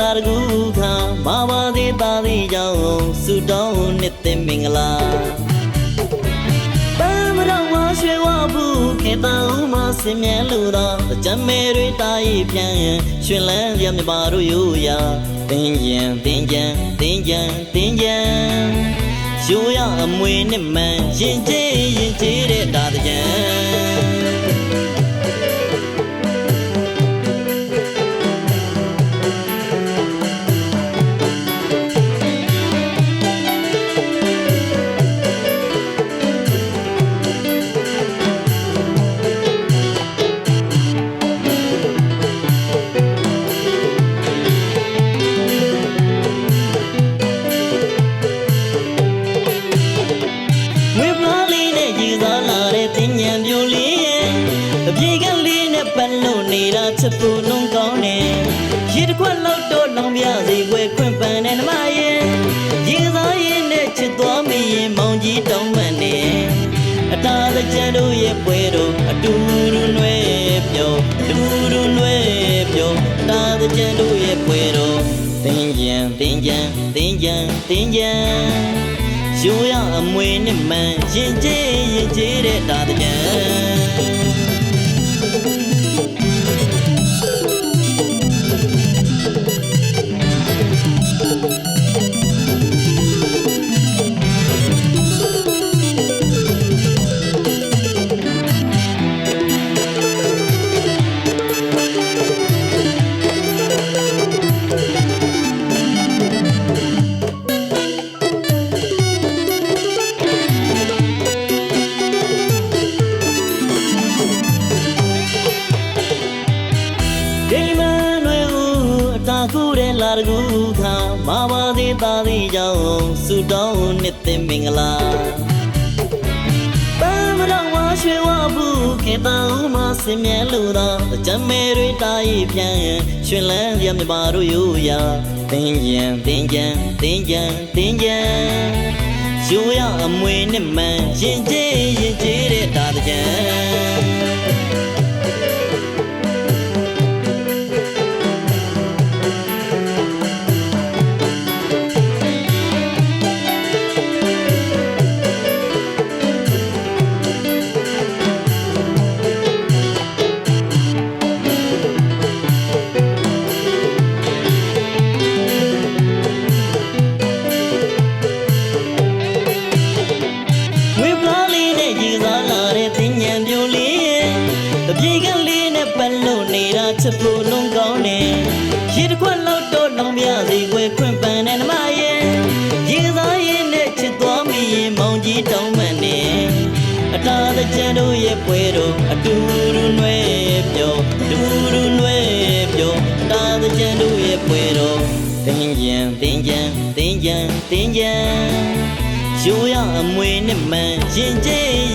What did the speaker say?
လာတကူခါမပါသေးသားသေးကြောင့်ဆုတောင်းနှစ်သိမင်္ဂလာပန်းမတော်မရွှေဝဘူးခေတ္တဦးမစင်မြဲလူသာကြမ်းမဲတွေတာရီပြန်ရွှင်လန်းရမြပါတို့ရိုးရာတင်းကြံတင်းကြံတင်းကြံတင်းကြံရှိုးရအမွေနဲ့မှန်ရင်ကျေးရင်ကျေးတဲ့ဒါတကြံ တာချက်ပူလုံးကောင်းတယ်ရေတစ်ခွက်လောက်တော့လောင်ပြစီဝဲခွင့်ပန်တဲ့နမရဲ့ရည်စားရင်နဲ့ချစ်သွားမရင်မောင်ကြီးတောင်းပန်နေအတားတကြံတို့ရဲ့ပွဲတော်အတူတူနွဲပြောအတူတူနွဲပြောအတားတကြံတို့ရဲ့ပွဲတော်တင်ကြံတင်ကြံတင်ကြံတင်ကြံရိုးရအမွေနဲ့မှန်ရင်ကျေးရင်ကျေးတဲ့ဒါတကြံ လာတကူခါမပါသေးသားသေးကြောင့်ဆုတောင်းနှစ်သိမင်္ဂလာပန်းမတော်ဝါရွှေဝဘူးခေတ္တဦးမစင်မြဲလူသာကြမ်းမဲတွေတာရီပြန်ရွှင်လန်းရမြပါတို့ရိုးရာတင်းကြံတင်းကြံတင်းကြံတင်းကြံရိုးရအမွေနဲ့မှန်ရင်ကျေးရင်ကျေးတဲ့ဒါတကြံ ချက်ပူလုံးကောင်းတယ်ရေတစ်ခွက်လောက်တော့လောင်ပြစီွယ်ခွင့်ပန်တဲ့နမရဲ့ရည်စားရင်နဲ့ချစ်သွားမိရင်မောင်ကြီးတောင်းမှန်နေအတားတကြံတို့ရဲ့ပွဲတော်အတူတူနွဲပြောအတူတူနွဲပြောအတားတကြံတို့ရဲ့ပွဲတော်တင်းကြံတင်းကြံတင်းကြံတင်းကြံရိုးရအမွေနဲ့မှန်ရင်ကျေး